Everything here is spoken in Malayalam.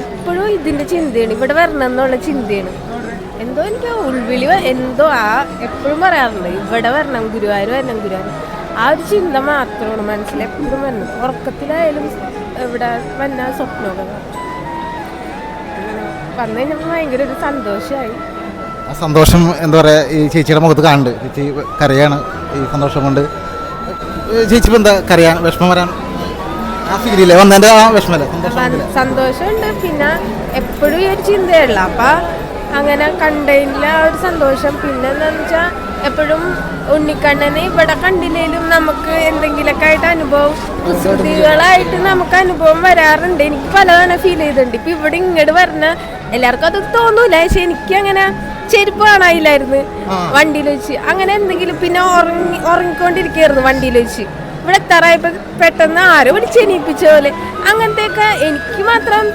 എപ്പോഴും ഇതിന്റെ ചിന്തയാണ്. ഇവിടെ വരണം എന്നുള്ള ചിന്തയാണ്. എന്തോ എനിക്ക് ഉൾവിളി എന്തോ ആ എപ്പോഴും പറയാറുണ്ട്. ഇവിടെ വരണം ഗുരുവായൂർ വരണം ഗുരുവായൂർ. ആ ഒരു ചിന്ത മാത്രമാണ് മനസ്സിൽ എപ്പോഴും വരണം ഉറക്കത്തിലായാലും ഇവിടെ വന്ന സ്വപ്നമൊക്കെ വന്നു കഴിഞ്ഞപ്പോൾ ഭയങ്കര ഒരു സന്തോഷമായി. ആ സന്തോഷം എന്താ പറയുക ഈ ചേച്ചിയുടെ മുഖത്ത് കാണുന്നുണ്ട് ചേച്ചി കരയാണ്. ഈ സന്തോഷം കൊണ്ട് ചേച്ചി എന്താ കരയാൻ വിഷമം വരാൻ ഫീലില്ലേ? വന്നതിന്റെ ആ വിഷമല്ലേ? സന്തോഷം സന്തോഷമുണ്ട്. പിന്നെ എപ്പോഴും ഈ ഒരു ചിന്തയുള്ള അപ്പൊ അങ്ങനെ കണ്ടതിന്റെ ആ ഒരു സന്തോഷം. പിന്നെ എന്താന്ന് വെച്ചാൽ എപ്പോഴും ഉണ്ണിക്കണ്ണനെ ഇവിടെ കണ്ടില്ലേലും നമുക്ക് എന്തെങ്കിലുമൊക്കെ ആയിട്ട് അനുഭവം കുസൃതികളായിട്ട് നമുക്ക് അനുഭവം വരാറുണ്ട്. എനിക്ക് പലതവണ ഫീൽ ചെയ്തിട്ടുണ്ട്. ഇപ്പൊ ഇവിടെ ഇങ്ങോട്ട് പറഞ്ഞ എല്ലാവർക്കും അത് തോന്നൂല. പക്ഷെ എനിക്ക് അങ്ങനെ ചെരുപ്പ് കാണാനില്ലായിരുന്നു. വണ്ടിയിൽ വെച്ച്. അങ്ങനെ എന്തെങ്കിലും പിന്നെ ഉറങ്ങി ഉറങ്ങിക്കൊണ്ടിരിക്കുകയായിരുന്നു വണ്ടിയിൽ വെച്ച്. ഇവിടെ എത്താറായപ്പോ പെട്ടെന്ന് ആരോ എണീപ്പിച്ച പോലെ. അങ്ങനത്തെയൊക്കെ എനിക്ക് മാത്രം